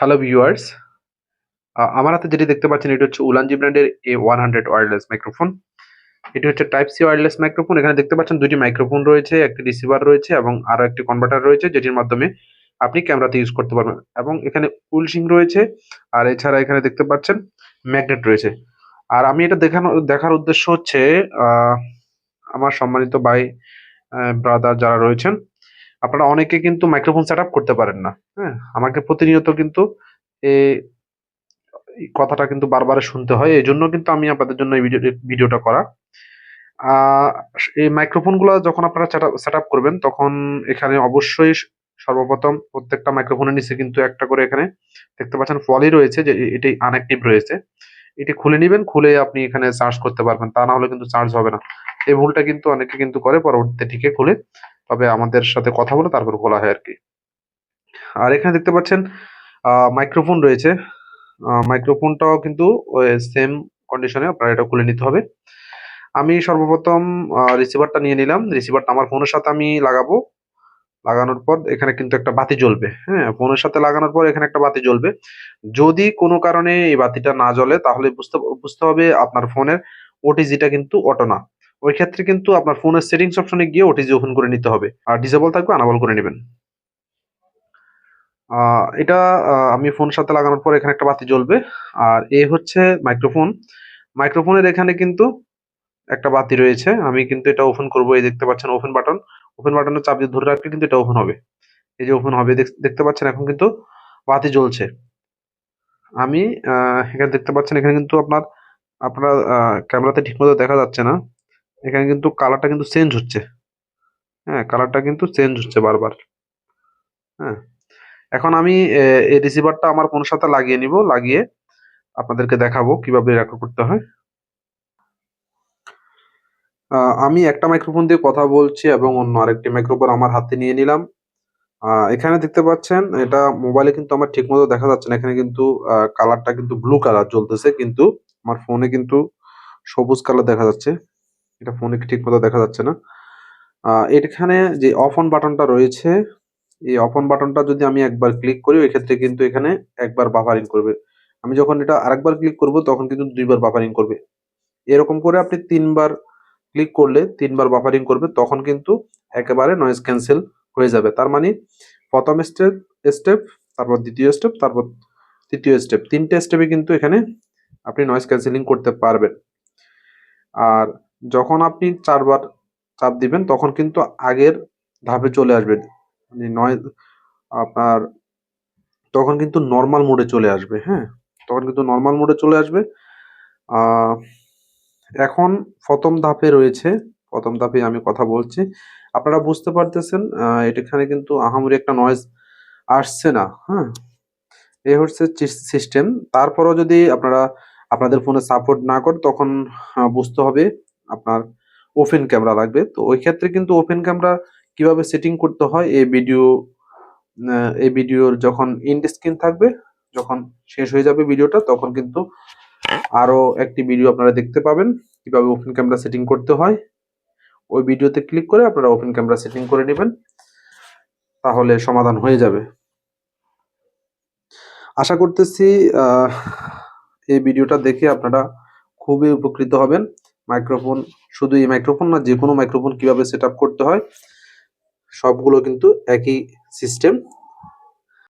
Hello viewers আমার হাতে যেটি দেখতে পাচ্ছেন, এটি হচ্ছে উলানজি ব্র্যান্ডের A one hundred wireless microphone. এটি হচ্ছে টাইপ সি ওয়্যারলেস মাইক্রোফোন। এখানে দেখতে পাচ্ছেন দুটি মাইক্রোফোন রয়েছে, একটি রিসিভার রয়েছে এবং আরও একটি কনভার্টার রয়েছে, যেটির মাধ্যমে আপনি ক্যামেরাতে ইউজ করতে পারবেন। এবং এখানে উলসিং রয়েছে, আর এছাড়া এখানে দেখতে পাচ্ছেন ম্যাগনেট রয়েছে। আর আমি এটা দেখানো, দেখার উদ্দেশ্য হচ্ছে আমার সম্মানিত ভাই ব্রাদার যারা রয়েছেন আপনারা অনেকে কিন্তু মাইক্রোফোন সেট করতে পারেন না হ্যাঁ? আমাকে প্রতিনিয়ত কিন্তু কথাটা কিন্তু বারবার শুনতে হয়, এই জন্য কিন্তু আমি আপনাদের জন্য এই ভিডিও, ভিডিওটা করা। এই মাইক্রোফোনগুলো যখন আপনারা সেট আপ করবেন, তখন এখানে অবশ্যই সর্বপ্রথম প্রত্যেকটা মাইক্রোফোনের নিচে কিন্তু একটা করে এখানে দেখতে পাচ্ছেন ফলই রয়েছে, যে এটি আনঅ্যাক্টিভ রয়েছে। এটি খুলে নেবেন, খুলে আপনি এখানে চার্জ করতে পারবেন, তা না হলে কিন্তু চার্জ হবে না। এই ভুলটা কিন্তু অনেকে কিন্তু করে, পরবর্তীতে ঠিকই খুলে। তবে আমাদের সাথে কথা বলে তারপর খোলা হয় আর কি। আর এখানে দেখতে পাচ্ছেন মাইক্রোফোন রয়েছে। মাইক্রোফোনটাও কিন্তু সেম কন্ডিশনে আপনার এটা খুলে নিতে হবে। আমি সর্বপ্রথম রিসিভারটা নিয়ে নিলাম। রিসিভারটা আমার ফোনের সাথে আমি লাগাবো। লাগানোর পর এখানে কিন্তু একটা বাতি জ্বলবে। হ্যাঁ ফোনের সাথে লাগানোর পর এখানে একটা বাতি জ্বলবে। যদি কোনো কারণে এই বাতিটা না জ্বলে, তাহলে বুঝতে বুঝতে হবে আপনার ফোনের ওটিজিটা কিন্তু অটো না। ওই ক্ষেত্রে কিন্তু আপনার ফোনের সেটিংস অপশনে গিয়ে ওটিজি ওপেন করে নিতে হবে। আর ডিসেবল থাকবে আনাবল করে নেবেন। এটা আমি ফোন সাথে লাগানোর পর এখানে একটা বাতি জ্বলবে। আর এ হচ্ছে মাইক্রোফোন মাইক্রোফোনের এখানে কিন্তু একটা বাতি রয়েছে। আমি কিন্তু এটা ওপেন করব, এই দেখতে পাচ্ছেন ওপেন বাটন ওপেন বাটনের চাপ দিয়ে ধরে রাখলে কিন্তু এটা ওপেন হবে। এই যে ওপেন হবে, দেখ- দেখতে পাচ্ছেন এখন কিন্তু বাতি জ্বলছে। আমি এখানে দেখতে পাচ্ছেন, এখানে কিন্তু আপনার আপনার ক্যামেরাতে ঠিকমতো দেখা যাচ্ছে না। এখানে কিন্তু কালারটা কিন্তু চেঞ্জ হচ্ছে। হ্যাঁ কালারটা কিন্তু চেঞ্জ হচ্ছে বারবার। হ্যাঁ এখন আমি এই রিসিভারটা আমার ফোনের সাথে লাগিয়ে নিব, লাগিয়ে আপনাদেরকে দেখাবো কীভাবে রেকর্ড করতে হয়। আমি একটা মাইক্রোফোন দিয়ে কথা বলছি এবং অন্য আরেকটি মাইক্রোফোন আমার হাতে নিয়ে নিলাম। এখানে দেখতে পাচ্ছেন, এটা মোবাইলে কিন্তু আমার ঠিকমতো দেখা যাচ্ছে না। এখানে কিন্তু কালারটা কিন্তু ব্লু কালার জ্বলতেছে কিন্তু আমার ফোনে কিন্তু সবুজ কালার দেখা যাচ্ছে। এটা ফোনে ঠিক মতো দেখা যাচ্ছে না। এখানে যে অফ অন বাটনটা রয়েছে, এই অফ অন বাটনটা যদি আমি একবার ক্লিক করি ওই ক্ষেত্রে কিন্তু এখানে একবার বাফারিং করবে। আমি যখন এটা আরেকবার ক্লিক করব, তখন কিন্তু দুইবার বাফারিং করবে। এরকম করে আপনি তিনবার ক্লিক করলে তিনবার বাফারিং করবে, তখন কিন্তু একেবারে নয়েজ ক্যান্সেল হয়ে যাবে। তার মানে প্রথম স্টেপ স্টেপ তারপর দ্বিতীয় স্টেপ তারপর তৃতীয় স্টেপ তিনটে স্টেপে কিন্তু এখানে আপনি নয়েজ ক্যান্সেলিং করতে পারবেন। আর যখন আপনি চারবার চাপ দিবেন, তখন কিন্তু আগের ধাপে চলে আসবে। মানে নয়, আপনার তখন কিন্তু নর্মাল মোডে চলে আসবে হ্যাঁ? তখন কিন্তু নর্মাল মোডে চলে আসবে। এখন প্রথম ধাপে রয়েছে, প্রথম ধাপে আমি কথা বলছি। আপনারা বুঝতে পারতেছেন এখানে কিন্তু আহামরি একটা নয়েজ আসছে না হ্যাঁ? এই হচ্ছে সিস্টেম তারপরও যদি আপনারা, আপনাদের ফোনে সাপোর্ট না করে, তখন বুঝতে হবে আপনার ওপেন ক্যামেরা লাগবে। তো ওই ক্ষেত্রে কিন্তু ওপেন ক্যামেরা কীভাবে সেটিং করতে হয়, এই ভিডিও এই ভিডিওর যখন ইন্ড স্ক্রিন থাকবে, যখন শেষ হয়ে যাবে ভিডিওটা তখন কিন্তু আরও একটি ভিডিও আপনারা দেখতে পাবেন, কীভাবে ওপেন ক্যামেরা সেটিং করতে হয়। ওই ভিডিওতে ক্লিক করে আপনারা ওপেন ক্যামেরা সেটিং করে নেবেন, তাহলে সমাধান হয়ে যাবে। আশা করতেছি এই ভিডিওটা দেখে আপনারা খুবই উপকৃত হবেন। মাইক্রোফোন শুধু এই মাইক্রোফোন না যে কোনো মাইক্রোফোন কীভাবে সেট করতে হয়, সবগুলো কিন্তু একই সিস্টেম